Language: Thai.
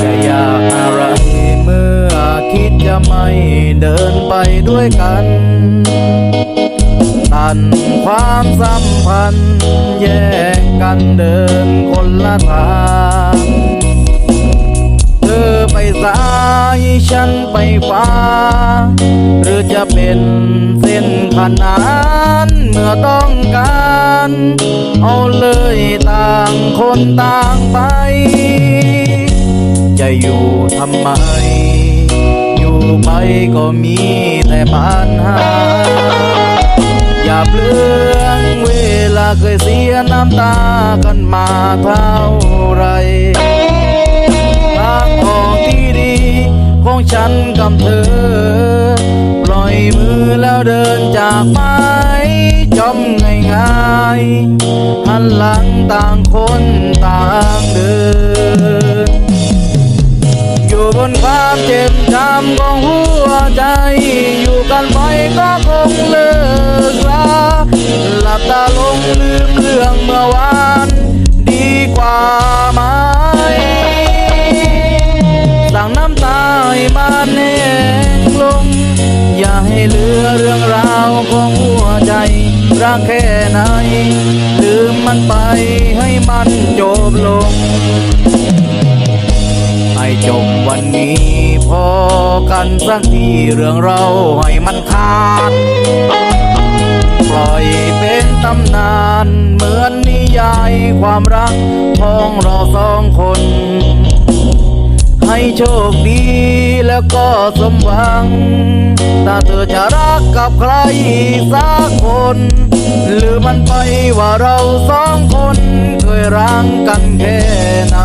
จอยากอะไรเมื่อคิดจะไม่เดินไปด้วยกันตันความสัมพันธ์แย่ กกันเดินคนละทางเธอไปซ้ายฉันไปขวาหรือจะเป็นเส้นขนานเมื่อต้องการ เอาเลยต่างคนต่างไป จะอยู่ทำไม อยู่ไปก็มีแต่ปัญหาอย่าเปลืองเว เคยเสียน้ำตากันมาเท่าไรทางออกที่ดีของฉันกับเธอ ปล่อยมือแล้วเดินจากไปจอมง่ายๆหันหลังต่างคนต่างเดิน อยู่บนความเจ็บช้ำของหัวใจ อยู่กันไปก็คงเลิก มันแห้งลง อย่าให้เหลือเรื่องราวของหัวใจ รักแค่ไหน ลืมมันไปให้มันจบลง ให้จบวันนี้พอกันสักทีเรื่องเราให้มันขาด ปล่อยเป็นตำนาน เหมือนนิยายความรักของเราสองคน ให้โชคดีแล้วก็สมหวัง ถ้าเธอจะรักกับใครสักคน หรือมันไปว่าเราสองคน เคยรักกันแค่ไหน